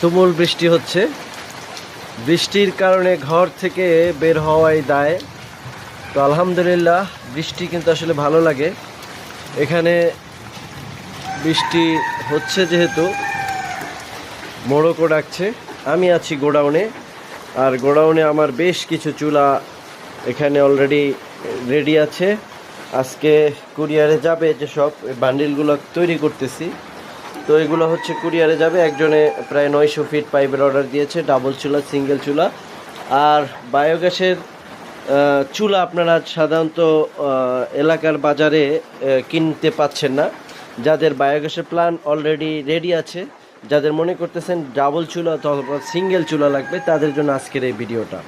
তুমুল বৃষ্টি হচ্ছে। বৃষ্টির কারণে ঘর থেকে বের হওয়াই দায়। তো আলহামদুলিল্লাহ, বৃষ্টি কিন্তু আসলে ভালো লাগে। এখানে বৃষ্টি হচ্ছে যেহেতু, মোড়কও ডাকছে। আমি আছি গোডাউনে, আর গোডাউনে আমার বেশ কিছু চুলা এখানে অলরেডি রেডি আছে। আজকে কুরিয়ারে যাবে যেসব বান্ডিলগুলো তৈরি করতেছি। তো এগুলো হচ্ছে কুরিয়ারে যাবে। একজনে প্রায় নয়শো ফিট পাইপের অর্ডার দিয়েছে ডাবল চুলা সিঙ্গেল চুলা। আর বায়োগ্যাসের চুলা আপনারা সাধারণত এলাকার বাজারে কিনতে পাচ্ছেন না। যাদের বায়োগ্যাসের প্ল্যান অলরেডি রেডি আছে, যাদের মনে করতেছেন ডাবল চুলা অথবা সিঙ্গেল চুলা লাগবে, তাদের জন্য আজকের এই ভিডিওটা।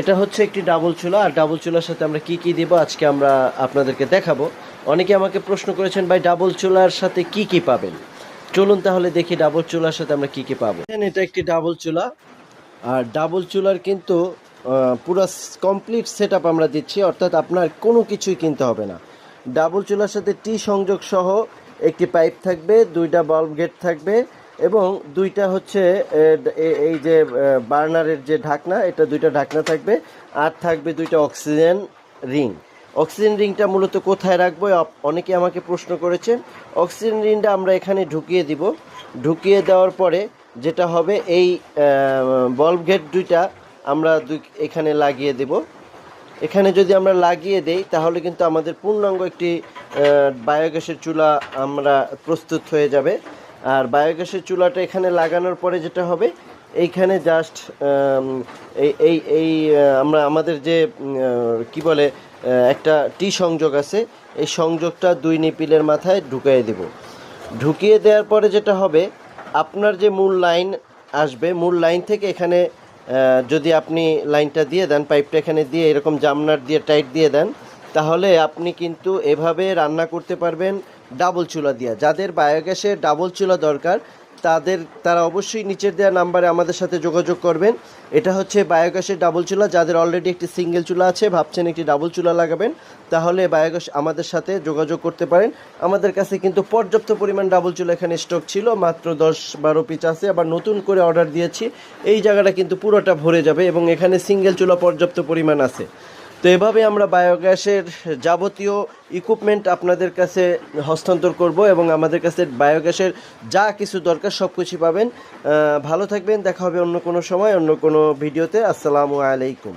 এটা হচ্ছে একটি ডাবল চুলা, আর ডাবল চুলার সাথে আমরা কি কি দিব আজকে আমরা আপনাদেরকে দেখাবো। অনেকে আমাকে প্রশ্ন করেছেন, ভাই ডাবল চুলার সাথে কি কি পাবেন? চলুন তাহলে দেখি ডাবল চুলার সাথে আমরা কি কি পাবো। এটা একটি ডাবল চুলা। আর ডাবল চুলার কিন্তু পুরো কমপ্লিট সেট আমরা দিচ্ছি, অর্থাৎ আপনার কোনো কিছুই কিনতে হবে না। ডাবল চুলার সাথে টি সংযোগ সহ একটি পাইপ থাকবে, দুইটা বাল্ব গেট থাকবে এবং দুইটা হচ্ছে এই যে বার্নারের যে ঢাকনা, এটা দুইটা ঢাকনা থাকবে। আর থাকবে দুইটা অক্সিজেন রিং অক্সিজেন রিংটা মূলত কোথায় রাখব অনেকে আমাকে প্রশ্ন করেছেন অক্সিজেন রিংটা আমরা এখানে ঢুকিয়ে দিব। ঢুকিয়ে দেওয়ার পরে যেটা হবে, এই বল্ব গেট দুইটা আমরা দুই, এখানে লাগিয়ে দেব। এখানে যদি আমরা লাগিয়ে দেই, তাহলে কিন্তু আমাদের পূর্ণাঙ্গ একটি বায়োগ্যাসের চুলা আমরা প্রস্তুত হয়ে যাবে। আর বায়োগ্যাসের চুলাটা এখানে লাগানোর পরে যেটা হবে এইখানে জাস্ট এই এই এই আমরা, আমাদের যে কি বলে একটা টি সংযোগ আছে, এই সংযোগটা দুই নিপিলের মাথায় ঢুকিয়ে দেব। ঢুকিয়ে দেওয়ার পরে যেটা হবে, আপনার যে মূল লাইন আসবে, মূল লাইন থেকে এখানে যদি আপনি লাইনটা দিয়ে দেন, পাইপটা এখানে দিয়ে এরকম জামনার দিয়ে টাইট দিয়ে দেন, তাহলে আপনি কিন্তু এভাবে রান্না করতে পারবেন ডাবল চুলা দিয়ে। যাদের বায়োগ্যাসের ডাবল চুলা দরকার তাদের, তারা অবশ্যই নিচের দেওয়া নাম্বারে আমাদের সাথে যোগাযোগ করবেন। এটা হচ্ছে বায়োগ্যাসের ডাবল চুলা, যাদের অলরেডি একটি সিঙ্গেল চুলা আছে, ভাবছেন একটি ডাবল চুলা লাগাবেন, তাহলে বায়োগ্যাস আমাদের সাথে যোগাযোগ করতে পারেন। আমাদের কাছে কিন্তু পর্যাপ্ত পরিমাণ ডাবল চুলা এখানে স্টক ছিল, মাত্র দশ বারো পিস আছে। আবার নতুন করে অর্ডার দিয়েছি, এই জায়গাটা কিন্তু পুরোটা ভরে যাবে এবং এখানে সিঙ্গেল চুলা পর্যাপ্ত পরিমাণ আছে। তো এভাবে আমরা বায়োগ্যাসের যাবতীয় ইকুইপমেন্ট আপনাদের কাছে হস্তান্তর করব এবং আমাদের কাছে বায়োগ্যাসের যা কিছু দরকার সব কিছু পাবেন ভালো থাকবেন, দেখা হবে অন্য কোনো সময়, অন্য কোনো ভিডিওতে। আসসালামু আলাইকুম।